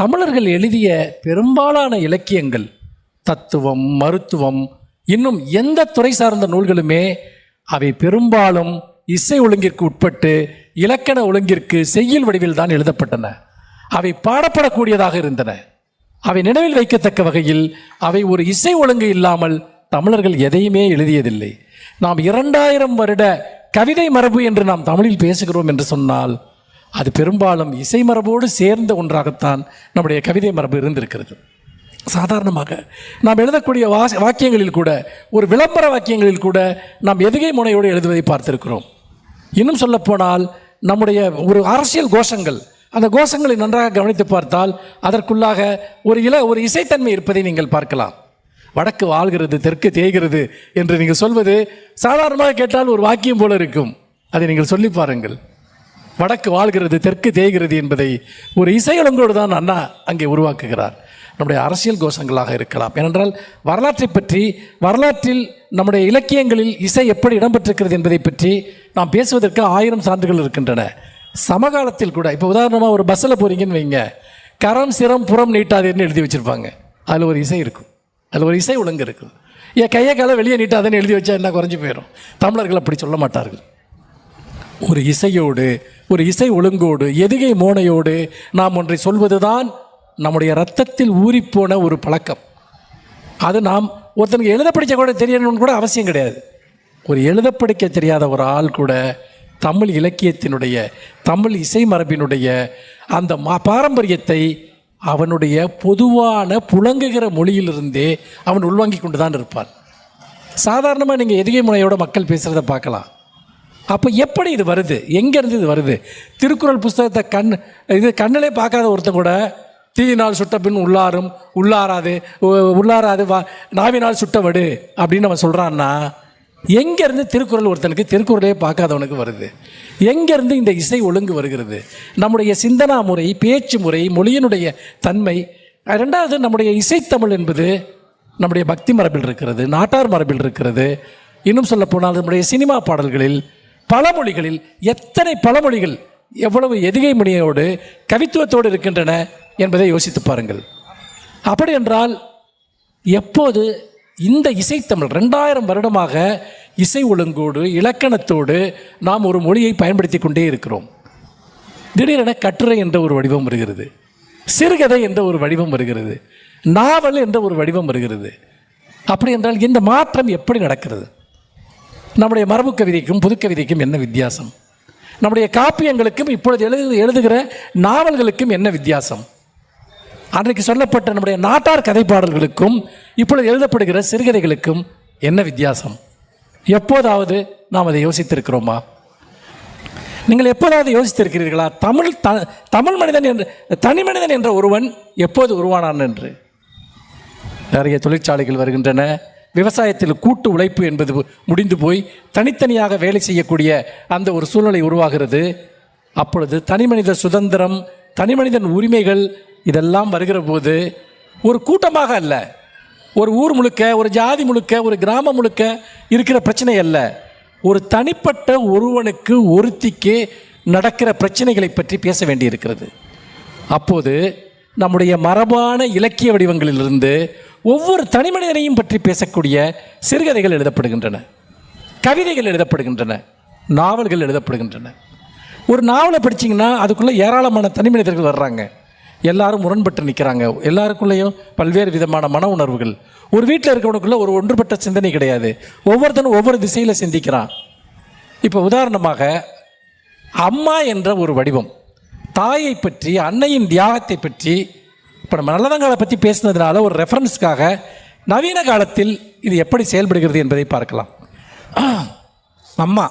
தமிழர்கள் எழுதிய பெரும்பாலான இலக்கியங்கள் தத்துவம் மருத்துவம் இன்னும் எந்த துறை சார்ந்த நூல்களுமே அவை பெரும்பாலும் இசை ஒழுங்கிற்கு உட்பட்டு இலக்கண ஒழுங்கிற்கு செய்யுள் வடிவில் தான் எழுதப்பட்டன. அவை பாடப்படக்கூடியதாக இருந்தன. அவை நினைவில் வைக்கத்தக்க வகையில் அவை ஒரு இசை ஒழுங்கு இல்லாமல் தமிழர்கள் எதையுமே எழுதியதில்லை. நாம் இரண்டாயிரம் வருட கவிதை மரபு என்று நாம் தமிழில் பேசுகிறோம் என்று சொன்னால் அது பெரும்பாலும் இசை மரபோடு சேர்ந்த ஒன்றாகத்தான் நம்முடைய கவிதை மரபு இருந்திருக்கிறது. சாதாரணமாக நாம் எழுதக்கூடிய வாச வாக்கியங்களில் கூட ஒரு விளம்பர வாக்கியங்களில் கூட நாம் எதுகை முனையோடு எழுதுவதை பார்த்திருக்கிறோம். இன்னும் சொல்லப்போனால் நம்முடைய ஒரு அரசியல் கோஷங்கள் அந்த கோஷங்களை நன்றாக கவனித்து பார்த்தால் அதற்குள்ளாக ஒரு இல ஒரு இசைத்தன்மை இருப்பதை நீங்கள் பார்க்கலாம். வடக்கு வாழ்கிறது தெற்கு தேய்கிறது என்று நீங்கள் சொல்வது சாதாரணமாக கேட்டால் ஒரு வாக்கியம் போல இருக்கும். அதை நீங்கள் சொல்லி பாருங்கள். வடக்கு வாழ்கிறது தெற்கு தேய்கிறது என்பதை ஒரு இசையலங்கோடு தான் அண்ணா அங்கே உருவாக்குகிறார். நம்முடைய அரசியல் கோஷங்களாக இருக்கலாம். ஏனென்றால் வரலாற்றை பற்றி வரலாற்றில் நம்முடைய இலக்கியங்களில் இசை எப்படி இடம்பெற்றிருக்கிறது என்பதை பற்றி நாம் பேசுவதற்கு ஆயிரம் சான்றுகள் இருக்கின்றன. சமகாலத்தில் கூட இப்போ உதாரணமாக ஒரு பஸ்ஸில் போகிறீங்கன்னு வைங்க. கரம் சிரம் புறம் நீட்டாதேன்னு எழுதி வச்சுருப்பாங்க. அதில் ஒரு இசை இருக்கும். அதில் ஒரு இசை ஒழுங்கு இருக்கும். என் கையை காலை வெளியே நீட்டாதேன்னு எழுதி வச்சா என்ன குறைஞ்சி போயிடும் தமிழர்கள் அப்படி சொல்ல மாட்டார்கள். ஒரு இசையோடு ஒரு இசை ஒழுங்கோடு எதுகை மோனையோடு நாம் ஒன்றை சொல்வதுதான் நம்முடைய ரத்தத்தில் ஊறிப்போன ஒரு பழக்கம். அது நாம் ஒருத்தனுக்கு எழுத படிக்க கூட தெரியணும்னு கூட அவசியம் கிடையாது. ஒரு எழுத படிக்க தெரியாத ஒரு ஆள் கூட தமிழ் இலக்கியத்தினுடைய தமிழ் இசை மரபினுடைய அந்த மா பாரம்பரியத்தை அவனுடைய பொதுவான புழங்குகிற மொழியிலிருந்தே அவன் உள்வாங்கி கொண்டு தான் இருப்பான். சாதாரணமாக நீங்கள் எதுகை முனையோட மக்கள் பேசுகிறத பார்க்கலாம். அப்போ எப்படி இது வருது? எங்கேருந்து இது வருது? திருக்குறள் புஸ்தகத்தை கண் இது கண்ணிலே பார்க்காத ஒருத்தன் கூட தீயினால் சுட்ட பின் உள்ளாரும் உள்ளாராது உள்ளாராது வா நாவினால் சுட்டவடு அப்படின்னு அவன் சொல்கிறான்னா எங்கேருந்து திருக்குறள் ஒருத்தனுக்கு திருக்குறளே பார்க்காதவனுக்கு வருது? எங்கேருந்து இந்த இசை ஒழுங்கு வருகிறது? நம்முடைய சிந்தனா முறை பேச்சு முறை மொழியினுடைய தன்மை ரெண்டாவது நம்முடைய இசைத்தமிழ் என்பது நம்முடைய பக்தி மரபில் இருக்கிறது நாட்டார் மரபில் இருக்கிறது. இன்னும் சொல்லப்போனால் நம்முடைய சினிமா பாடல்களில் பழமொழிகளில் எத்தனை பழமொழிகள் எவ்வளவு எதுகை மொழியோடு கவித்துவத்தோடு இருக்கின்றன என்பதை யோசித்து பாருங்கள். அப்படி என்றால் எப்போது இந்த இசைத்தமிழ் ரெண்டாயிரம் வருடமாக இசை ஒழுங்கோடு இலக்கணத்தோடு நாம் ஒரு மொழியை பயன்படுத்தி கொண்டே இருக்கிறோம். திடீரென கட்டுரை என்ற ஒரு வடிவம் வருகிறது சிறுகதை என்ற ஒரு வடிவம் வருகிறது நாவல் என்ற ஒரு வடிவம் வருகிறது. அப்படி என்றால் இந்த மாற்றம் எப்படி நடக்கிறது? நம்முடைய மரபு கவிதைக்கும் புதுக்கவிதைக்கும் என்ன வித்தியாசம்? நம்முடைய காப்பியங்களுக்கும் இப்பொழுது எழுது எழுதுகிற நாவல்களுக்கும் என்ன வித்தியாசம்? அன்றைக்கு சொல்லப்பட்ட நம்முடைய நாட்டார் கதை பாடல்களுக்கும் இப்பொழுது எழுதப்படுகிற சிறுகதைகளுக்கும் என்ன வித்தியாசம்? எப்போதாவது நாம் அதை யோசித்திருக்கிறோமா? நீங்கள் எப்போதாவது யோசித்திருக்கிறீர்களா? தமிழ் த தமிழ் மனிதன் என்று தனி மனிதன் என்ற ஒருவன் எப்போது உருவானான் என்று? நிறைய தொழிற்சாலைகள் வருகின்றன. விவசாயத்தில் கூட்டு உழைப்பு என்பது முடிந்து போய் தனித்தனியாக வேலை செய்யக்கூடிய அந்த ஒரு சூழ்நிலை உருவாகிறது. அப்பொழுது தனிமனித சுதந்திரம் தனிமனிதன் உரிமைகள் இதெல்லாம் வருகிற போது ஒரு கூட்டமாக அல்ல. ஒரு ஊர் முழுக்க ஒரு ஜாதி முழுக்க ஒரு கிராமம் முழுக்க இருக்கிற பிரச்சனை அல்ல. ஒரு தனிப்பட்ட ஒருவனுக்கு ஒருத்திக்கு நடக்கிற பிரச்சனைகளை பற்றி பேச வேண்டியிருக்கிறது. அப்போது நம்முடைய மரபான இலக்கிய வடிவங்களிலிருந்து ஒவ்வொரு தனிமனிதனையும் பற்றி பேசக்கூடிய சிறுகதைகள் எழுதப்படுகின்றன. கவிதைகள் எழுதப்படுகின்றன. நாவல்கள் எழுதப்படுகின்றன. ஒரு நாவலை படிச்சிங்கன்னா அதுக்குள்ளே ஏராளமான தனிமனிதர்கள் வர்றாங்க. எல்லாரும் முரண்பட்டு நிற்கிறாங்க எல்லாருக்குள்ளேயும் பல்வேறு விதமான மன உணர்வுகள். ஒரு வீட்டில் இருக்கவனுக்குள்ள ஒரு ஒன்றுபட்ட சிந்தனை கிடையாது. ஒவ்வொருத்தனும் ஒவ்வொரு திசையில் சிந்திக்கிறான். இப்போ உதாரணமாக அம்மா என்ற ஒரு வடிவம். தாயை பற்றி அன்னையின் தியாகத்தை பற்றி இப்போ நம்ம நல்லதங்காலை பற்றி பேசுனதுனால ஒரு ரெஃபரன்ஸ்க்காக நவீன காலத்தில் இது எப்படி செயல்படுகிறது என்பதை பார்க்கலாம். அம்மா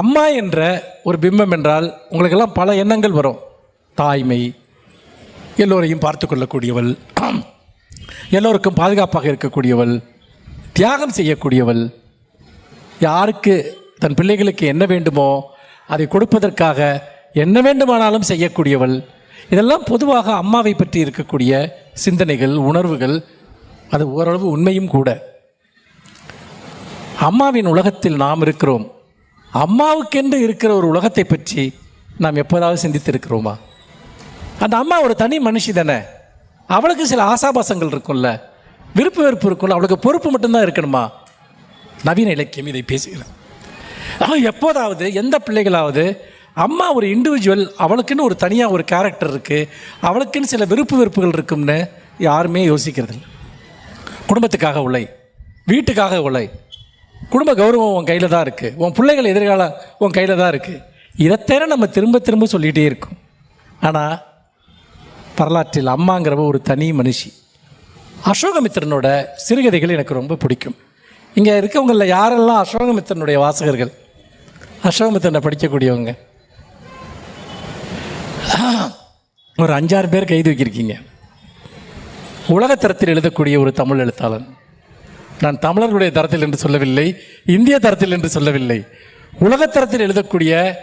அம்மா என்ற ஒரு பிம்பம் என்றால் உங்களுக்கெல்லாம் பல எண்ணங்கள் வரும். தாய்மை எல்லோரையும் பார்த்து கொள்ளக்கூடியவள் எல்லோருக்கும் பாதுகாப்பாக இருக்கக்கூடியவள் தியாகம் செய்யக்கூடியவள். யாருக்கு தன் பிள்ளைகளுக்கு என்ன வேண்டுமோ அதை கொடுப்பதற்காக என்ன வேண்டுமானாலும் செய்யக்கூடியவள். இதெல்லாம் பொதுவாக அம்மாவை பற்றி இருக்கக்கூடிய சிந்தனைகள் உணர்வுகள் அது ஓரளவு உண்மையும் கூட. அம்மாவின் உலகத்தில் நாம் இருக்கிறோம். அம்மாவுக்கென்று இருக்கிற ஒரு உலகத்தை பற்றி நாம் எப்போதாவது சிந்தித்திருக்கிறோமா? அந்த அம்மா ஒரு தனி மனுஷி தானே. அவளுக்கு சில ஆசாபாசங்கள் இருக்கும்ல. விருப்ப வெறுப்பு இருக்கும்ல. அவளுக்கு பொறுப்பு மட்டும்தான் இருக்கணுமா? நவீன இலக்கியம் இதை பேசுகிறேன் ஆனால் எப்போதாவது எந்த பிள்ளைகளாவது அம்மா ஒரு இண்டிவிஜுவல் அவளுக்குன்னு ஒரு தனியாக ஒரு கேரக்டர் இருக்குது அவளுக்குன்னு சில விருப்பு வெறுப்புகள் இருக்கும்னு யாருமே யோசிக்கிறதில்ல. குடும்பத்துக்காக உழை. வீட்டுக்காக உழை. குடும்ப கௌரவம் உன் கையில் தான் இருக்குது உன் பிள்ளைகள் எதிர்காலம் உன் கையில் தான் இருக்குது இதைத்தேர நம்ம திரும்ப திரும்ப சொல்லிகிட்டே இருக்கோம். ஆனால் வரலாற்றில் அம்மாங்கிறவ ஒரு தனி மனுஷி. அசோகமித்திரனோட சிறுகதைகள் எனக்கு ரொம்ப பிடிக்கும். இங்கே இருக்கவங்களில் யாரெல்லாம் அசோகமித்திரனுடைய வாசகர்கள்? அசோகமித்திரனை படிக்கக்கூடியவங்க. ஒரு அஞ்சாறு பேர் கைது வைக்கிருக்கீங்க. உலகத்தரத்தில் எழுதக்கூடிய ஒரு தமிழ் எழுத்தாளன். நான் தமிழர்களுடைய தரத்தில் என்று சொல்லவில்லை இந்திய தரத்தில் என்று சொல்லவில்லை உலகத்தரத்தில் எழுதக்கூடிய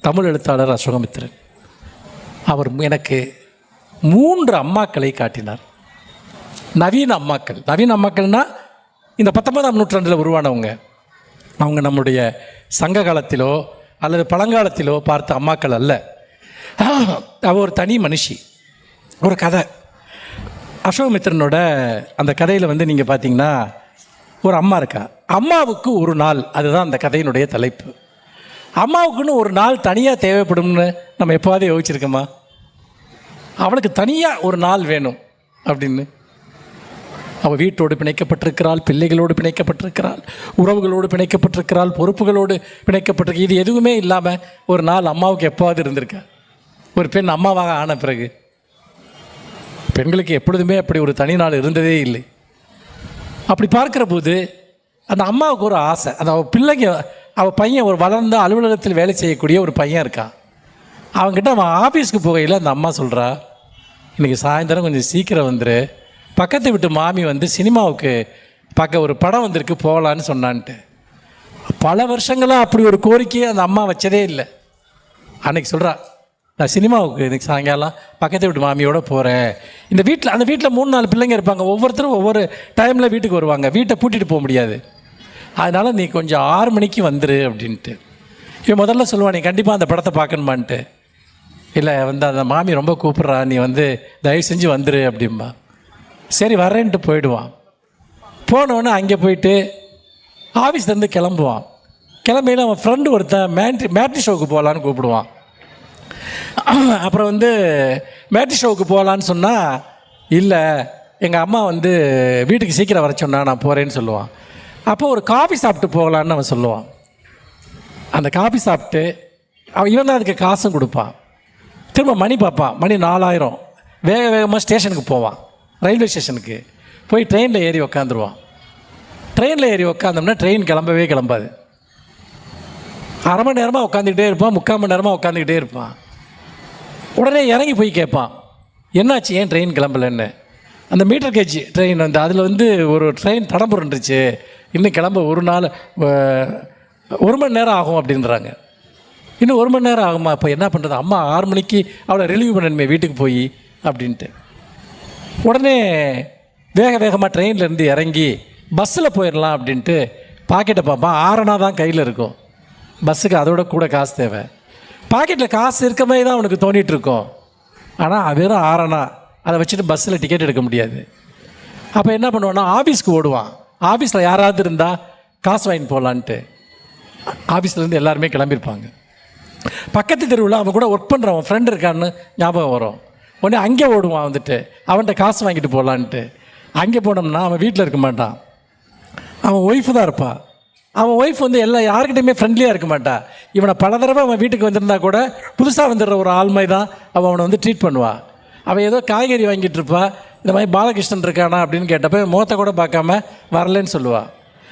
தமிழ் எழுத்தாளர் அசோகமித்திரன். அவர் எனக்கு மூன்று அம்மாக்களை காட்டினார். நவீன அம்மாக்கள். நவீன அம்மாக்கள்னா இந்த பத்தொன்பதாம் நூற்றாண்டில் உருவானவங்க. அவங்க நம்முடைய சங்க காலத்திலோ அல்லது பழங்காலத்திலோ பார்த்த அம்மாக்கள் அல்ல. அவ ஒரு தனி மனுஷி. ஒரு கதை. அசோகமித்திரனோட அந்த கதையில் வந்து நீங்கள் பார்த்தீங்கன்னா ஒரு அம்மா இருக்கா. அம்மாவுக்கு ஒரு நாள் அதுதான் அந்த கதையினுடைய தலைப்பு. அம்மாவுக்குன்னு ஒரு நாள் தனியாக தேவைப்படும்னு நம்ம எப்போவாவது யோசிச்சிருக்கோமா? அவளுக்கு தனியாக ஒரு நாள் வேணும் அப்படின்னு. அவள் வீட்டோடு பிணைக்கப்பட்டிருக்கிறாள் பிள்ளைகளோடு பிணைக்கப்பட்டிருக்கிறாள் உறவுகளோடு பிணைக்கப்பட்டிருக்கிறாள் பொறுப்புகளோடு பிணைக்கப்பட்டிருக்கு இது எதுவுமே இல்லாமல் ஒரு நாள் அம்மாவுக்கு எப்போவாது இருந்திருக்கா? ஒரு பெண் அம்மாவாக ஆன பிறகு பெண்களுக்கு எப்பொழுதுமே அப்படி ஒரு தனி நாள் இருந்ததே இல்லை. அப்படி பார்க்குற போது அந்த அம்மாவுக்கு ஒரு ஆசை. அந்த அவள் பிள்ளைங்க அவள் பையன் ஒரு வளர்ந்த அலுவலகத்தில் வேலை செய்யக்கூடிய ஒரு பையன் இருக்கான். அவங்ககிட்ட அவன் ஆஃபீஸ்க்கு போகையில் அந்த அம்மா சொல்கிறா இன்றைக்கி சாயந்தரம் கொஞ்சம் சீக்கிரம் வந்துரு. பக்கத்து வீட்டு மாமி வந்து சினிமாவுக்கு பார்க்க ஒரு படம் வந்திருக்கு போகலான்னு சொன்னான்ட்டு. பல வருஷங்களாக அப்படி ஒரு கோரிக்கையை அந்த அம்மா வச்சதே இல்லை. அன்னைக்கு சொல்கிறா நான் சினிமாவுக்கு இன்னைக்கு சாயங்காலம் பக்கத்து வீட்டு மாமியோட போகிறேன் இந்த வீட்டில் அந்த வீட்டில் மூணு நாலு பிள்ளைங்க இருப்பாங்க. ஒவ்வொருத்தரும் ஒவ்வொரு டைமில் வீட்டுக்கு வருவாங்க. வீட்டை பூட்டிட்டு போக முடியாது. அதனால் நீ கொஞ்சம் ஆறு மணிக்கு வந்துரு அப்படின்ட்டு. இவன் முதல்ல சொல்லுவான் நீ கண்டிப்பாக அந்த படத்தை பார்க்கணுமான்ட்டு. இல்லை வந்து அந்த மாமி ரொம்ப கூப்பிட்றா. நீ வந்து தயவு செஞ்சு வந்துரு அப்படிம்பா. சரி வரேன்ட்டு போயிடுவான். போனவொடனே அங்கே போயிட்டு ஆஃபீஸ்லேருந்து கிளம்புவான். கிளம்பியில் அவன் ஃப்ரெண்டு ஒருத்தன் மேட்ரி மேட்ரி ஷோவுக்கு போகலான்னு கூப்பிடுவான். அப்புறம் வந்து மேட்ரி ஷோவுக்கு போகலான்னு சொன்னால் இல்லை எங்கள் அம்மா வந்து வீட்டுக்கு சீக்கிரம் வர சொன்னா நான் போகிறேன்னு சொல்லுவான். அப்போ ஒரு காஃபி சாப்பிட்டு போகலான்னு அவன் சொல்லுவான். அந்த காஃபி சாப்பிட்டு அவன் இவன் தான் அதுக்கு காசும் கொடுப்பான். திரும்ப மணி பார்ப்பான். மணி நாலாயிரம். வேக வேகமாக ஸ்டேஷனுக்கு போவான். ரயில்வே ஸ்டேஷனுக்கு. போய் ட்ரெயினில் ஏறி உக்காந்துருவான். ட்ரெயினில் ஏறி உக்காந்தோம்னா ட்ரெயின் கிளம்பவே கிளம்பாது. அரை மணி நேரமாக உட்காந்துக்கிட்டே இருப்பான். முக்கால் மணி நேரமாக உட்காந்துக்கிட்டே இருப்பான். உடனே இறங்கி போய் கேட்பான் என்னாச்சு? ஏன் ட்ரெயின் கிளம்பலன்னு? அந்த மீட்டர் கேஜ் ட்ரெயின் வந்து அதில் வந்து ஒரு ட்ரெயின் தடம் புரண்டுச்சு இன்னும் கிளம்ப ஒரு நாள் ஒரு மணி நேரம் ஆகும் அப்படின்றாங்க. இன்னும் ஒரு மணி நேரம் ஆகுமா? இப்போ என்ன பண்ணுறது அம்மா ஆறு மணிக்கு அவளை ரிலீவ் பண்ணணுமே வீட்டுக்கு போய் அப்படின்ட்டு. உடனே வேக வேகமாக ட்ரெயின்லேருந்து இறங்கி பஸ்ஸில் போயிடலாம் அப்படின்ட்டு பாக்கெட்டை பார்ப்பான். ஆறனா தான் கையில் இருக்கும். பஸ்ஸுக்கு அதோட கூட காசு தேவை. பாக்கெட்டில் காசு இருக்க மாதிரி தான் அவனுக்கு தோண்டிகிட்டு இருக்கும். ஆனால் வெறும் ஆறனா அதை வச்சுட்டு பஸ்ஸில் டிக்கெட் எடுக்க முடியாது. அப்போ என்ன பண்ணுவான்னா ஆஃபீஸ்க்கு ஓடுவான். ஆஃபீஸில் யாராவது இருந்தால் காசு வாங்கிட்டு போகலான்ட்டு ஆஃபீஸ்லேருந்து எல்லாருமே கிளம்பியிருப்பாங்க பக்கத்து தெருவில் அவன் கூட ஒர்க் பண்ணுறவன் ஃப்ரெண்ட் இருக்கான்னு ஞாபகம் வரும். உடனே அங்கே ஓடுவான் வந்துட்டு. அவன்கிட்ட காசு வாங்கிட்டு போகலான்ட்டு அங்கே போனோம்னா அவன் வீட்டில் இருக்க மாட்டான். அவன் ஒய்ஃபு தான் இருப்பான். அவன் ஒய்ஃப் வந்து எல்லா யாருக்கிட்டையுமே ஃப்ரெண்ட்லியாக இருக்க மாட்டா. இவனை பல தடவை அவன் வீட்டுக்கு வந்திருந்தா கூட புதுசாக வந்துடுற ஒரு ஆள்மை தான் அவன் அவனை வந்து ட்ரீட் பண்ணுவான் அவன் ஏதோ காய்கறி வாங்கிட்டு இருப்பா. இந்த மாதிரி பாலகிருஷ்ணன் இருக்கானா அப்படின்னு கேட்டப்ப முகத்தை கூட பார்க்காம வரலன்னு சொல்லுவாள்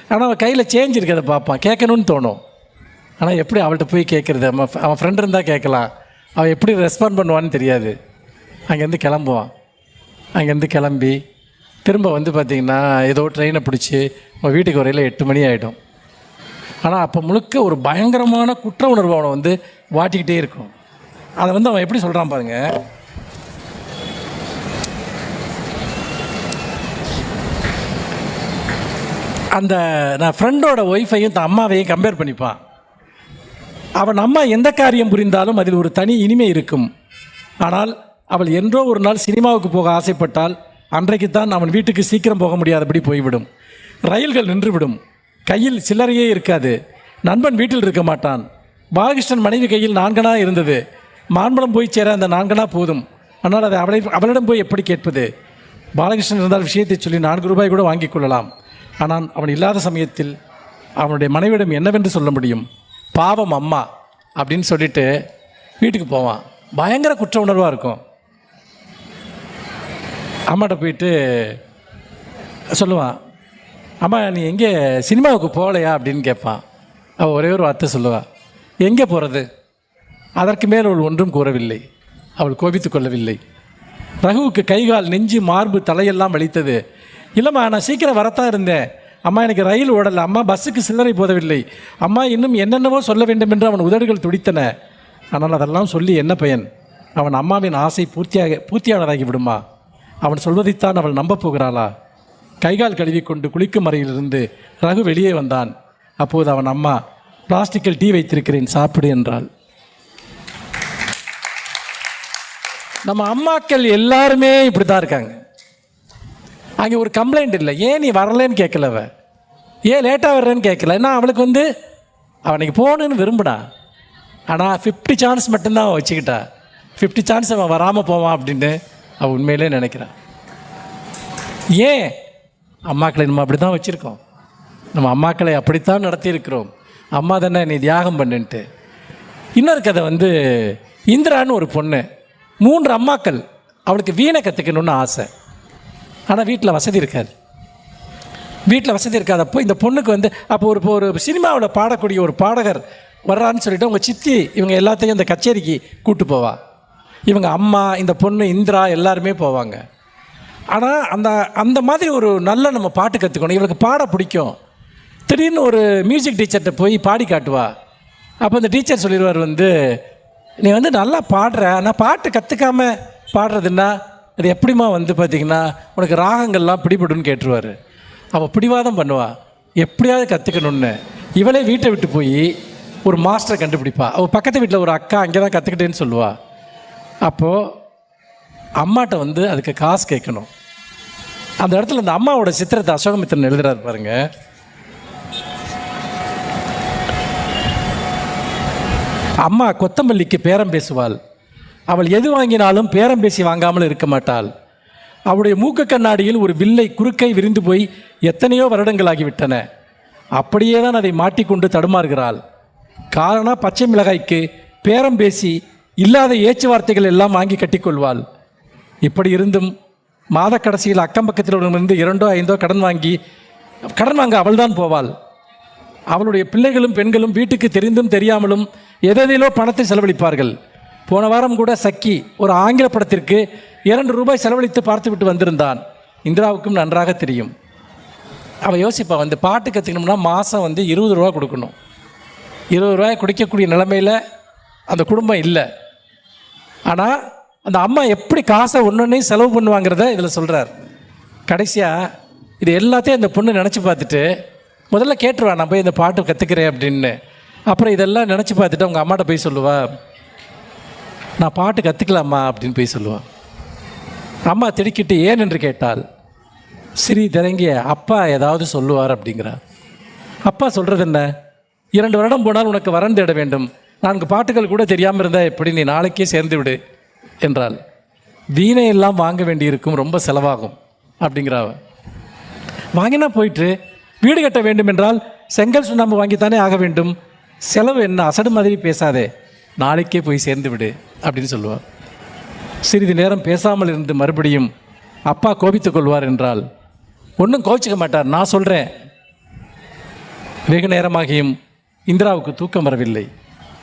ஆனால் அவன் கையில் சேஞ்ச் இருக்கிறத பார்ப்பான். கேட்கணும்னு தோணும். ஆனால் எப்படி அவள்கிட்ட போய் கேட்குறது? அவன் அவன் ஃப்ரெண்ட் இருந்தால் கேட்கலாம். அவன் எப்படி ரெஸ்பாண்ட் பண்ணுவான்னு தெரியாது. அங்கேருந்து கிளம்புவான். அங்கேருந்து கிளம்பி திரும்ப வந்து பார்த்திங்கன்னா ஏதோ ட்ரெயினை பிடிச்சி அவன் வீட்டுக்கு வரையில் எட்டு மணி ஆகிடும் ஆனால் அப்போ முழுக்க ஒரு பயங்கரமான குற்ற உணர்வு அவனை வந்து வாட்டிக்கிட்டே இருக்கும். அதை வந்து அவன் எப்படி சொல்கிறான் பாருங்க. அந்த நான் ஃப்ரெண்டோட ஒய்ஃபையும் தன் அம்மாவையும் கம்பேர் பண்ணிப்பான். அவன் அம்மா எந்த காரியம் புரிந்தாலும் அதில் ஒரு தனி இனிமை இருக்கும். ஆனால் அவள் என்றோ ஒரு நாள் சினிமாவுக்கு போக ஆசைப்பட்டால் அன்றைக்கு தான் அவன் வீட்டுக்கு சீக்கிரம் போக முடியாதபடி போய்விடும். ரயில்கள் நின்றுவிடும். கையில் சில்லறையே இருக்காது. நண்பன் வீட்டில் இருக்க மாட்டான். பாலகிருஷ்ணன் மனைவி கையில் நான்கனா இருந்தது. மான்பலம் போய் சேர அந்த நான்கனா போதும். ஆனால் அதை அவளை அவளிடம் போய் எப்படி கேட்பது? பாலகிருஷ்ணன் இருந்தால் விஷயத்தை சொல்லி நான்கு ரூபாய் கூட வாங்கிக் கொள்ளலாம். ஆனால் அவன் இல்லாத சமயத்தில் அவனுடைய மனைவியிடம் என்னவென்று சொல்ல முடியும்? பாவம் அம்மா அப்படின்னு சொல்லிட்டு வீட்டுக்கு போவான். பயங்கர குற்ற உணர்வாக இருக்கும். அம்மாட்ட போயிட்டு சொல்லுவான் அம்மா நீ எங்கே சினிமாவுக்கு போகலையா அப்படின்னு கேட்பான் அவள் ஒரே ஒரு வார்த்தை சொல்லுவாள் எங்கே போகிறது அதற்கு மேல் அவள் ஒன்றும் கூறவில்லை. அவள் கோபித்து கொள்ளவில்லை. ரகுவுக்கு கைகால் நெஞ்சு மார்பு தலையெல்லாம் வலித்தது. இல்லைம்மா நான் சீக்கிரம் வரத்தான் இருந்தேன். அம்மா எனக்கு ரயில் ஓடலை. அம்மா பஸ்ஸுக்கு சில்லறை போதவில்லை. அம்மா இன்னும் என்னென்னவோ சொல்ல வேண்டும் என்று அவன் உதடுகள் துடித்தன. ஆனால் அதெல்லாம் சொல்லி என்ன பயன்? அவன் அம்மாவின் ஆசை பூர்த்தியாக பூர்த்தியானதாகி விடுமா அவன் சொல்வதைத்தான் அவள் நம்பப் போகிறாளா? கைகால் கழுவி கொண்டு குளிக்கும் அறையிலிருந்து ரகு வெளியே வந்தான். அப்போது அவன் அம்மா பிளாஸ்டிக்கில் டீ வைத்திருக்கிறேன் சாப்பிடு என்றாள். நம்ம அம்மாக்கள் எல்லாருமே இப்படி தான் இருக்காங்க. அங்கே ஒரு கம்ப்ளைண்ட் இல்லை. ஏன் நீ வரலன்னு கேட்கல அவ? ஏன் லேட்டாக வர்றேன்னு கேட்கல? ஏன்னா அவளுக்கு வந்து? அவனுக்கு போகணுன்னு விரும்பினா. ஆனால் ஃபிஃப்டி சான்ஸ் மட்டும்தான் அவன் வச்சுக்கிட்டா. ஃபிஃப்டி சான்ஸ் அவன் வராமல் போவான் அப்படின்னு அவள் உண்மையிலே நினைக்கிறான் ஏன்? அம்மாக்களை நம்ம அப்படி தான் வச்சுருக்கோம். நம்ம அம்மாக்களை அப்படித்தான் நடத்தியிருக்கிறோம். அம்மா தானே நீ தியாகம் பண்ணுன்ட்டு. இன்னொரு கதை வந்து இந்திரான்னு ஒரு பொண்ணு மூன்று அம்மாக்கள் அவளுக்கு வீணை கற்றுக்கணுன்னு ஆசை. ஆனால் வீட்டில் வசதி இருக்காது. வீட்டில் வசதி இருக்காதப்போ இந்த பொண்ணுக்கு வந்து அப்போ ஒரு இப்போ ஒரு சினிமாவில் பாடக்கூடிய ஒரு பாடகர் வர்றான்னு சொல்லிட்டு உங்கள் சித்தி இவங்க எல்லாத்தையும் இந்த கச்சேரிக்கு கூட்டு போவா. இவங்க அம்மா இந்த பொண்ணு இந்திரா எல்லாருமே போவாங்க. ஆனால் அந்த அந்த மாதிரி ஒரு நல்ல நம்ம பாட்டு கற்றுக்கணும் இவளுக்கு பாட பிடிக்கும். திடீர்னு ஒரு மியூசிக் டீச்சர்கிட்ட போய் பாடி காட்டுவா. அப்போ அந்த டீச்சர் சொல்லிடுவார் வந்து நீ வந்து நல்லா பாடுற. ஆனால் பாட்டு கற்றுக்காம பாடுறதுன்னா அது எப்படிம்மா வந்து பார்த்திங்கன்னா உனக்கு ராகங்கள்லாம் பிடிபடுன்னு கேட்டுருவார். அவள் பிடிவாதம் பண்ணுவா. எப்படியாவது கற்றுக்கணுன்னு இவளே வீட்டை விட்டு போய் ஒரு மாஸ்டரை கண்டுபிடிப்பா. அவள் பக்கத்து வீட்டில் ஒரு அக்கா அங்கே தான் கற்றுக்கிட்டேன்னு சொல்லுவாள் அப்போது அம்மாட்ட வந்து அதுக்கு காசு கேட்கணும். அந்த இடத்துல அந்த அம்மாவோட சித்திரத்தை அசோகமித்திரன் எழுதுறாரு பாருங்க. அம்மா கொத்தமல்லிக்கு பேரம் பேசுவாள். அவள் எது வாங்கினாலும் பேரம் பேசி வாங்காமல் இருக்க மாட்டாள். அவளுடைய மூக்கு கண்ணாடியில் ஒரு வில்லை குறுக்கை விரிந்து போய் எத்தனையோ வருடங்களாகிவிட்டன. அப்படியே தான் அதை மாட்டிக்கொண்டு தடுமாறுகிறாள். காரணம் பச்சை மிளகாய்க்கு பேரம் பேசி இல்லாத ஏச்சு வார்த்தைகள் எல்லாம் வாங்கி கட்டிக்கொள்வாள். இப்படி இருந்தும் மாத கடைசியில் அக்கம் பக்கத்தில் இருந்து இரண்டோ ஐந்தோ கடன் வாங்கி கடன் வாங்க அவள்தான் போவாள். அவளுடைய பிள்ளைகளும் பெண்களும் வீட்டுக்கு தெரிந்தும் தெரியாமலும் எதெதிலோ பணத்தை செலவழிப்பார்கள். போன வாரம் கூட சக்கி ஒரு ஆங்கில படத்திற்கு இரண்டு ரூபாய் செலவழித்து பார்த்துவிட்டு வந்திருந்தான். இந்திராவுக்கும் நன்றாக தெரியும். அவள் யோசிப்பா வந்து பாட்டு கற்றுக்கணும்னா மாதம் வந்து இருபது ரூபா கொடுக்கணும். இருபது ரூபாய் குடிக்கக்கூடிய நிலைமையில் அந்த குடும்பம் இல்லை. ஆனால் அந்த அம்மா எப்படி காசை ஒன்றொன்னையும் செலவு பண்ணுவாங்கிறத இதில் சொல்கிறார் கடைசியாக இது எல்லாத்தையும் அந்த பொண்ணு நினச்சி பார்த்துட்டு முதல்ல கேட்டுருவா நான் போய் இந்த பாட்டு கற்றுக்கிறேன் அப்படின்னு. அப்புறம் இதெல்லாம் நினச்சி பார்த்துட்டு அவங்க அம்மாட்ட போய் சொல்லுவா நான் பாட்டு கற்றுக்கலாமா அப்படின்னு போய் சொல்லுவான் அம்மா திடுக்கிட்டு ஏன்? என்று கேட்டால் சிறி திறங்கிய அப்பா ஏதாவது சொல்லுவார் அப்படிங்கிறார் அப்பா சொல்கிறது என்ன? இரண்டு வருடம் போனால் உனக்கு வரம் தேட வேண்டும். நான்கு பாட்டுகள் கூட தெரியாமல் இருந்தால் எப்படி? நீ நாளைக்கே சேர்ந்து விடு. என்றால் வீணை எல்லாம் வாங்க வேண்டியிருக்கும் ரொம்ப செலவாகும் அப்படிங்கிறாவ வாங்கினா போயிட்டு வீடு கட்ட வேண்டும் என்றால் செங்கல் சுண்ணாம்பு வாங்கித்தானே ஆக வேண்டும் செலவு என்ன அசடு மாதிரி பேசாதே நாளைக்கே போய் சேர்ந்து விடு அப்படின்னு சொல்லுவார். சிறிது நேரம் பேசாமல் இருந்து மறுபடியும் அப்பா கோபித்துக் கொள்வார் என்றால் ஒன்றும் கோபிச்சுக்க மாட்டார் நான் சொல்கிறேன் வெகு நேரமாகியும் இந்திராவுக்கு தூக்கம் வரவில்லை.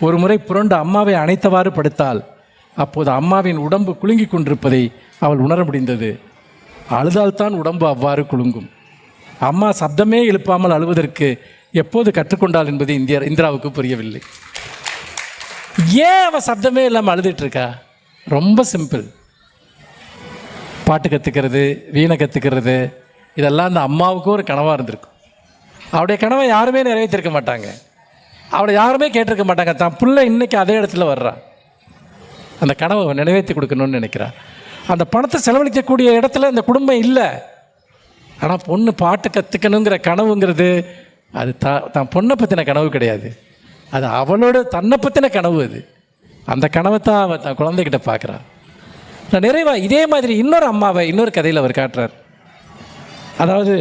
ஒரு முறை புரண்டு அம்மாவை அணைத்தவாறு படுத்தால் அப்போது அம்மாவின் உடம்பு குலுங்கிக் கொண்டிருப்பதை அவள் உணர முடிந்தது. அழுதால்தான் உடம்பு அவ்வாறு குலுங்கும். அம்மா சப்தமே எழுப்பாமல் அழுவதற்கு எப்போது கற்றுக்கொண்டாள் என்பது இந்தியா இந்திராவுக்கு புரியவில்லை. ஏன் அவன் சப்தமே இல்லாமல் அழுதுட்டு இருக்கா ரொம்ப சிம்பிள். பாட்டு கற்றுக்கிறது வீணை கற்றுக்கிறது இதெல்லாம் அந்த அம்மாவுக்கும் ஒரு கனவாக இருந்திருக்கும். அவருடைய கனவை யாருமே நிறைவேற்றிருக்க மாட்டாங்க. அவளை யாருமே கேட்டிருக்க மாட்டாங்க. தான் பிள்ளை இன்றைக்கி அதே இடத்துல வர்றான் அந்த கனவை நிறைவேற்றி கொடுக்கணும்னு நினைக்கிறார் அந்த பணத்தை செலவழிக்கக்கூடிய இடத்துல அந்த குடும்பம் இல்லை. ஆனால் பொண்ணு பாட்டு கற்றுக்கணுங்கிற கனவுங்கிறது அது த தான் பொண்ணை பற்றின கனவு கிடையாது. அது அவளோட தன்னை பற்றின கனவு அது. அந்த கனவை தான் அவள் தன் குழந்தைகிட்ட பார்க்குறான் நான் நிறைவா இதே மாதிரி இன்னொரு அம்மாவை இன்னொரு கதையில் அவர் காட்டுறார். அதாவது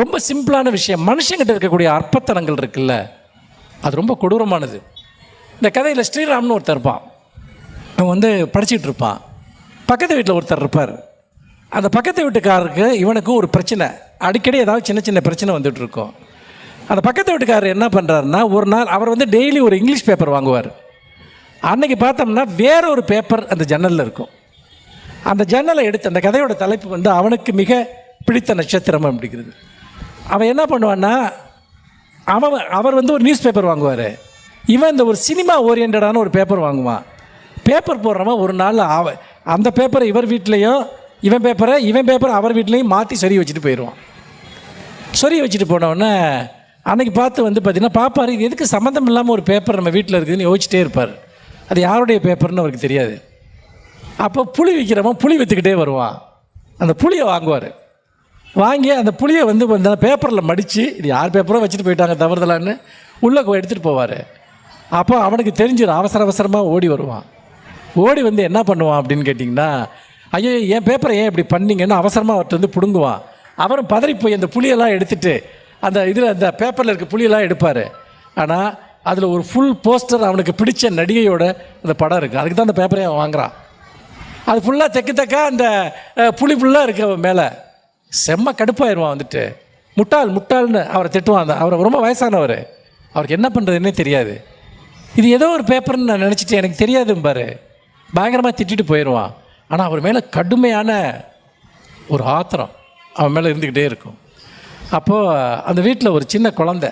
ரொம்ப சிம்பிளான விஷயம். மனுஷங்கிட்ட இருக்கக்கூடிய அற்பத்தனங்கள் இருக்குல்ல அது ரொம்ப கொடூரமானது. இந்த கதையில் ஸ்ரீராம்னு ஒருத்தர் இருப்பான். அவன் வந்து படிச்சுட்டு இருப்பான். பக்கத்து வீட்டில் ஒருத்தர் இருப்பார். அந்த பக்கத்து வீட்டுக்காரருக்கு இவனுக்கு ஒரு பிரச்சனை. அடிக்கடி ஏதாவது சின்ன சின்ன பிரச்சனை வந்துட்டு இருக்கும். அந்த பக்கத்து வீட்டுக்காரர் என்ன பண்ணுறாருன்னா ஒரு நாள் அவர் வந்து டெய்லி ஒரு இங்கிலீஷ் பேப்பர் வாங்குவார். அன்னைக்கு பார்த்தோம்னா வேற ஒரு பேப்பர் அந்த ஜன்னலில் இருக்கும். அந்த ஜன்னலை எடுத்து அந்த கதையோட தலைப்பு வந்து அவனுக்கு மிக பிடித்த நட்சத்திரம் அப்படிங்கிறது அவன் என்ன பண்ணுவான்னா அவன் அவர் வந்து ஒரு நியூஸ் பேப்பர் வாங்குவார். இவன் இந்த ஒரு சினிமா ஓரியன்டான ஒரு பேப்பர் வாங்குவான். பேப்பர் போடுறவன் ஒரு நாள் அவ அந்த பேப்பரை இவர் வீட்லேயும் இவன் பேப்பரை இவன் பேப்பரை அவர் வீட்லேயும் மாற்றி சரி வச்சுட்டு போயிடுவான் சொறி வச்சுட்டு போனவுடனே அன்னைக்கு பார்த்து வந்து பார்த்தீங்கன்னா பாப்பார் இது எதுக்கு சம்மந்தம் இல்லாமல் ஒரு பேப்பர் நம்ம வீட்டில் இருக்குதுன்னு யோசிச்சிட்டே இருப்பார். அது யாருடைய பேப்பர்னு அவருக்கு தெரியாது. அப்போ புளி விற்கிறவன் புளி விற்றுக்கிட்டே வருவான். அந்த புளியை வாங்குவார். வாங்கி அந்த புளியை வந்து அந்த பேப்பரில் மடித்து இது யார் பேப்பரோ வச்சுட்டு போயிட்டாங்க தவறுதலான்னு? உள்ளே எடுத்துகிட்டு போவார். அப்போ அவனுக்கு தெரிஞ்சிடும் அவசர அவசரமாக ஓடி வருவான். ஓடி வந்து என்ன பண்ணுவான் அப்படின்னு கேட்டிங்கன்னா ஐயோ என் பேப்பரை ஏன் இப்படி பண்ணீங்கன்னு அவசரமாக அவர்கிட்ட வந்து பிடுங்குவான். அவரும் பதறி போய் அந்த புளியெல்லாம் எடுத்துட்டு அந்த இதில் அந்த பேப்பரில் இருக்க புளியெல்லாம் எடுப்பார். ஆனால் அதில் ஒரு ஃபுல் போஸ்டர் அவனுக்கு பிடிச்ச நடிகையோட அந்த படம் இருக்குது அதுக்கு தான் அந்த பேப்பரையும் அவன் வாங்குறான்? அது ஃபுல்லாக தெக்கு தெக்கா அந்த புளி ஃபுல்லாக இருக்கு அவன் மேலே. செம்ம கடுப்பாயிருவான் வந்துட்டு. முட்டாள் முட்டாள்னு அவரை திட்டுவான் அந்த அவர் ரொம்ப வயசானவர். அவருக்கு என்ன பண்ணுறதுன்னே தெரியாது. இது ஏதோ ஒரு பேப்பர்னு நான் நினச்சிட்டு எனக்கு தெரியாதும்பாரு. பயங்கரமாக திட்டிட்டு போயிடுவான் ஆனால் அவர் மேலே கடுமையான ஒரு ஆத்திரம் அவன் மேலே இருந்துக்கிட்டே இருக்கும். அப்போது அந்த வீட்டில் ஒரு சின்ன குழந்த.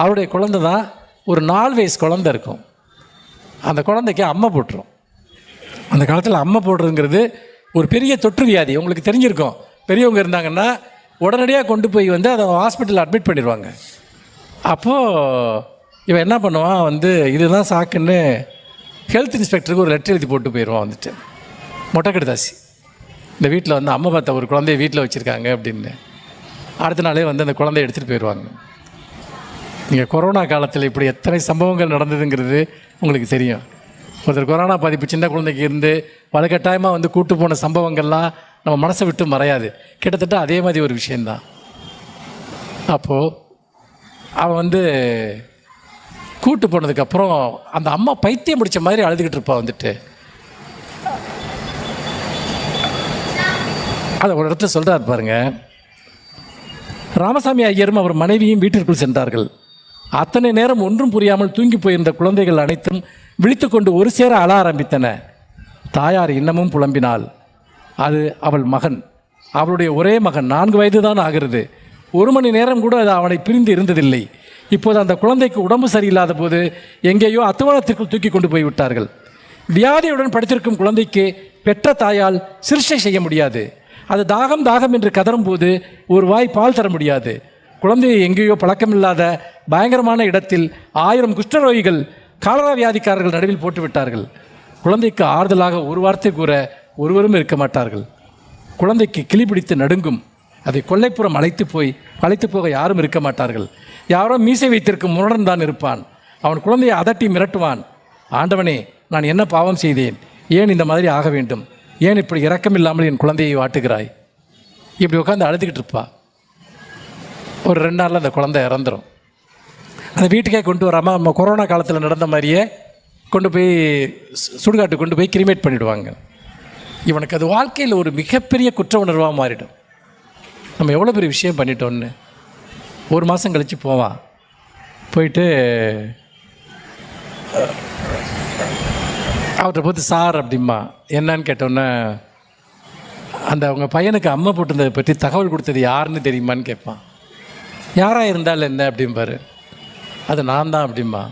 அவருடைய குழந்த தான் ஒரு நாலு வயசு குழந்த இருக்கும். அந்த குழந்தைக்கு அம்மை போட்டுரும். அந்த காலத்தில் அம்மை போடுறதுங்கிறது ஒரு பெரிய தொற்று வியாதி. உங்களுக்கு தெரிஞ்சிருக்கும். பெரியவங்க இருந்தாங்கன்னா உடனடியாக கொண்டு போய் வந்து அதை ஹாஸ்பிட்டலில் அட்மிட் பண்ணிடுவாங்க. அப்போது இவன் என்ன பண்ணுவான்? வந்து இதுதான் சாக்குன்னு ஹெல்த் இன்ஸ்பெக்டருக்கு ஒரு லெட்டர் எழுதி போட்டு போயிடுவோம் வந்துட்டு. மொட்டைக்கடுதாசி இந்த வீட்டில் வந்து அம்மா பார்த்த ஒரு குழந்தைய வீட்டில் வச்சுருக்காங்க அப்படின்னு. அடுத்த நாளே வந்து அந்த குழந்தைய எடுத்துகிட்டு போயிடுவாங்க நீங்கள் கொரோனா காலத்தில் இப்படி எத்தனை சம்பவங்கள் நடந்ததுங்கிறது உங்களுக்கு தெரியும். ஒருத்தர் கொரோனா பாதிப்பு சின்ன குழந்தைக்கு இருந்து வலுக்கட்டாயமாக வந்து கூட்டு போன சம்பவங்கள்லாம் நம்ம மனசை விட்டு மறையாது. கிட்டத்தட்ட அதே மாதிரி ஒரு விஷயந்தான் அப்போது அவன் வந்து கூட்டு போனதுக்கப்புறம் அந்த அம்மா பைத்தியம் பிடிச்ச மாதிரி அழுதுகிட்டு இருப்பா வந்துட்டு. அதை ஒரு இடத்துல சொல்கிறார் பாருங்க. ராமசாமி ஐயரும் அவர் மனைவியும் வீட்டிற்குள் சென்றார்கள். அத்தனை நேரம் ஒன்றும் புரியாமல் தூங்கி போயிருந்த குழந்தைகள் அனைத்தும் விழித்துக்கொண்டு ஒரு சேர அழ ஆரம்பித்தன. தாயார் இன்னமும் புலம்பினாள். அது அவள் மகன். அவளுடைய ஒரே மகன். நான்கு வயது தான் ஆகிறது. ஒரு மணி நேரம் கூட அது அவனை பிரிந்து இருந்ததில்லை. இப்போது அந்த குழந்தைக்கு உடம்பு சரியில்லாத போது எங்கேயோ அத்துவானத்திற்குள் தூக்கி கொண்டு போய் விட்டார்கள். வியாதியுடன் படுத்திருக்கும் குழந்தைக்கு பெற்ற தாயால் சிகிச்சை செய்ய முடியாது. அது தாகம் தாகம் என்று கதறும்போது ஒரு வாய் பால் தர முடியாது. குழந்தையை எங்கேயோ பழக்கமில்லாத பயங்கரமான இடத்தில் ஆயிரம் குஷ்டரோகிகள் காலரா வியாதிக்காரர்கள் நடுவில் போட்டு விட்டார்கள். குழந்தைக்கு ஆறுதலாக ஒரு வார்த்தை கூற ஒருவரும் இருக்க மாட்டார்கள். குழந்தைக்கு கிளி பிடித்து நடுங்கும். அதை கொல்லைப்புறம் அழைத்து போய் அழைத்து போக யாரும் இருக்க மாட்டார்கள். யாரோ மீசை வைத்திருக்கும் முரடன் தான் இருப்பான். அவன் குழந்தையை அதட்டி மிரட்டுவான். ஆண்டவனே நான் என்ன பாவம் செய்தேன்? ஏன் இந்த மாதிரி ஆக வேண்டும்? ஏன் இப்படி இரக்கமில்லாமல் என் குழந்தையை வாட்டுகிறாய்? இப்படி உட்காந்து அழுதுகிட்டு இருப்பா. ஒரு ரெண்டு நாளில் அந்த குழந்தை இறந்துரும். அந்த வீட்டுக்கே கொண்டு வராமல் நம்ம கொரோனா காலத்தில் நடந்த மாதிரியே கொண்டு போய் சு- சுடுகாட்டு கொண்டு போய் கிரிமேட் பண்ணிவிடுவாங்க இவனுக்கு அது வாழ்க்கையில் ஒரு மிகப்பெரிய குற்ற உணர்வாக மாறிடும். நம்ம எவ்வளோ பெரிய விஷயம் பண்ணிட்டோன்னு ஒரு மாதம் கழித்து போவான் போயிட்டு அவர்கிட்ட பார்த்து சார் அப்படிம்மா என்னன்னு கேட்டோன்னே அந்த அவங்க பையனுக்கு அம்மை போட்டிருந்ததை பற்றி தகவல் கொடுத்தது யாருன்னு தெரியுமான்னு கேட்பான். யாராக இருந்தால் என்ன? அப்படிம்பாரு. அது நான் தான் அப்படிம்பா.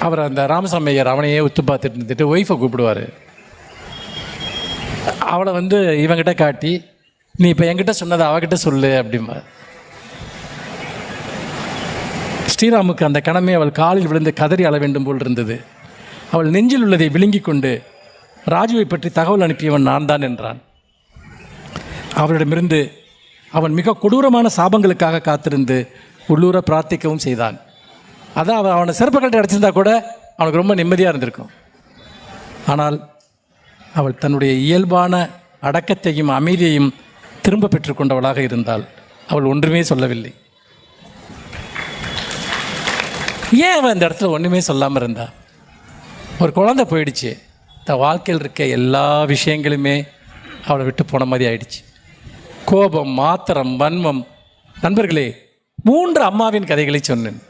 அவர் அந்த ராமசாமி ஐயர் அவனையே உத்து பார்த்துட்டு இருந்துட்டு ஒய்ஃபை கூப்பிடுவார். அவளை வந்து இவங்கிட்ட காட்டி நீ இப்போ என்கிட்ட சொன்னதை அவகிட்ட சொல்லு அப்படிம்பா. ஸ்ரீராமுக்கு அந்த கணமே அவள் காலில் விழுந்து கதறி அள வேண்டும் போல் இருந்தது. அவள் நெஞ்சில் உள்ளதை விழுங்கிக் கொண்டு ராஜுவை பற்றி தகவல் அனுப்பியவன் நான் தான் என்றான். அவளிடமிருந்து அவன் மிக கொடூரமான சாபங்களுக்காக காத்திருந்து உள்ளூர பிரார்த்திக்கவும் செய்தான். அதான் அவன் அவனை சிறப்புகள்கிட்ட அடைச்சிருந்தா கூட அவனுக்கு ரொம்ப நிம்மதியாக இருந்திருக்கும். ஆனால் அவள் தன்னுடைய இயல்பான அடக்கத்தையும் அமைதியையும் திரும்ப பெற்றுக்கொண்டவளாக இருந்தாள். அவள் ஒன்றுமே சொல்லவில்லை. ஏன் அவன் இந்த இடத்துல ஒன்றுமே சொல்லாமல் இருந்தா? ஒரு குழந்தை போயிடுச்சு. தன் வாழ்க்கையில் இருக்க எல்லா விஷயங்களுமே அவளை விட்டு போன மாதிரி ஆயிடுச்சு. கோபம் மாத்திரம் வன்மம். நண்பர்களே மூன்று அம்மாவின் கதைகளை சொன்னேன்.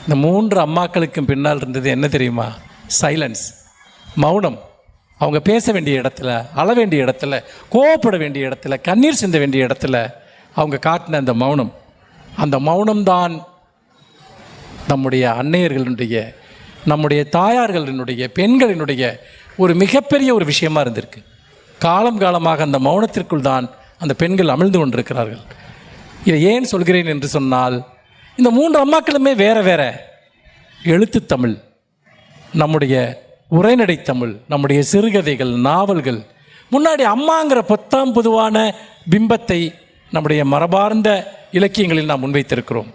இந்த மூன்று அம்மாக்களுக்கும் பின்னால் இருந்தது என்ன தெரியுமா? சைலன்ஸ் மௌனம். அவங்க பேச வேண்டிய இடத்துல அழ வேண்டிய இடத்துல கோவப்பட வேண்டிய இடத்துல கண்ணீர் சிந்த வேண்டிய இடத்துல அவங்க காட்டின அந்த மௌனம். அந்த மௌனம்தான் நம்முடைய அன்னையர்களினுடைய நம்முடைய தாயார்களினுடைய பெண்களினுடைய ஒரு மிகப்பெரிய ஒரு விஷயமா இருந்திருக்கு. காலம் காலமாக அந்த மௌனத்திற்குள் தான் அந்த பெண்கள் அமிழ்ந்து கொண்டிருக்கிறார்கள். இதை ஏன் சொல்கிறேன் என்று சொன்னால் இந்த மூன்று அம்மாக்களுமே வேற வேற. எழுத்து தமிழ் நம்முடைய உரைநடை தமிழ் நம்முடைய சிறுகதைகள் நாவல்கள் முன்னாடி அம்மாங்கிற பொத்தாம் பொதுவான பிம்பத்தை நம்முடைய மரபார்ந்த இலக்கியங்களில் நாம் முன்வைத்திருக்கிறோம்.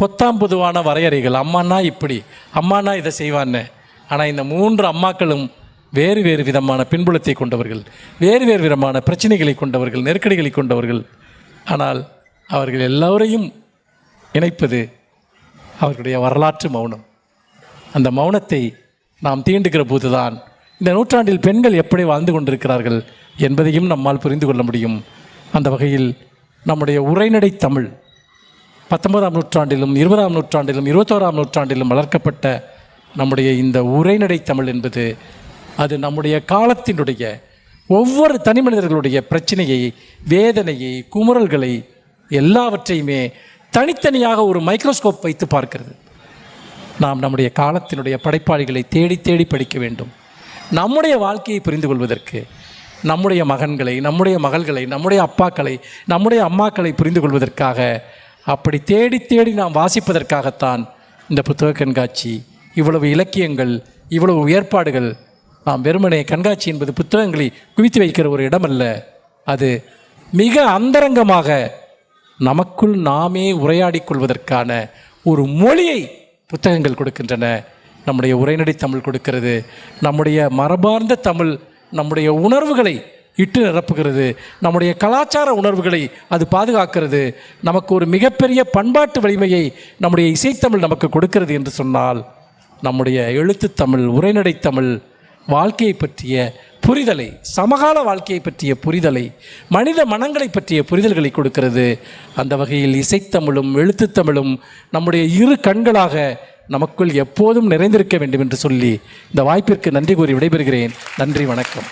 பொத்தாம் பொதுவான வரையறைகள். அம்மானா இப்படி. அம்மானா இதை செய்வான்னு. ஆனால் இந்த மூன்று அம்மாக்களும் வேறு வேறு விதமான பின்புலத்தை கொண்டவர்கள் வேறு வேறு விதமான பிரச்சனைகளை கொண்டவர்கள் நெருக்கடிகளை கொண்டவர்கள். ஆனால் அவர்கள் எல்லோரையும் இணைப்பது அவர்களுடைய வரலாற்று மௌனம். அந்த மௌனத்தை நாம் தீண்டுகிற போதுதான் இந்த நூற்றாண்டில் பெண்கள் எப்படி வாழ்ந்து கொண்டிருக்கிறார்கள் என்பதையும் நம்மால் புரிந்து கொள்ள முடியும். அந்த வகையில் நம்முடைய உரைநடை தமிழ் பத்தொன்பதாம் நூற்றாண்டிலும் இருபதாம் நூற்றாண்டிலும் இருபத்தோராம் நூற்றாண்டிலும் வளர்க்கப்பட்ட நம்முடைய இந்த உரைநடை தமிழ் என்பது அது நம்முடைய காலத்தினுடைய ஒவ்வொரு தனி மனிதர்களுடைய பிரச்சனையை வேதனையை குமுறல்களை எல்லாவற்றையுமே தனித்தனியாக ஒரு மைக்ரோஸ்கோப் வைத்து பார்க்கிறது. நாம் நம்முடைய காலத்தினுடைய படைப்பாளிகளை தேடி தேடி படிக்க வேண்டும். நம்முடைய வாழ்க்கையை புரிந்து கொள்வதற்கு நம்முடைய மகன்களை நம்முடைய மகள்களை நம்முடைய அப்பாக்களை நம்முடைய அம்மாக்களை புரிந்து கொள்வதற்காக அப்படி தேடி தேடி நாம் வாசிப்பதற்காகத்தான் இந்த புத்தக கண்காட்சி இவ்வளவு இலக்கியங்கள் இவ்வளவு ஏற்பாடுகள் நாம் வெறுமனே கண்காட்சி என்பது புத்தகங்களை குவித்து வைக்கிற ஒரு இடமல்ல. அது மிக அந்தரங்கமாக நமக்குள் நாமே உரையாடி கொள்வதற்கான ஒரு மொழியை புத்தகங்கள் கொடுக்கின்றன. நம்முடைய உரைநடை தமிழ் கொடுக்கிறது. நம்முடைய மரபார்ந்த தமிழ் நம்முடைய உணர்வுகளை இட்டு நிரப்புகிறது. நம்முடைய கலாச்சார உணர்வுகளை அது பாதுகாக்கிறது. நமக்கு ஒரு மிகப்பெரிய பண்பாட்டு வலிமையை நம்முடைய இசைத்தமிழ் நமக்கு கொடுக்கிறது என்று சொன்னால் நம்முடைய எழுத்து தமிழ் உரைநடை தமிழ் வாழ்க்கையை பற்றிய புரிதலை சமகால வாழ்க்கையை பற்றிய புரிதலை மனித மனங்களை பற்றிய புரிதல்களை கொடுக்கிறது. அந்த வகையில் இசைத்தமிழும் எழுத்துத்தமிழும் நம்முடைய இரு கண்களாக நமக்குள் எப்போதும் நிறைந்திருக்க வேண்டும் என்று சொல்லி இந்த வாய்ப்பிற்கு நன்றி கூறி விடைபெறுகிறேன். நன்றி வணக்கம்.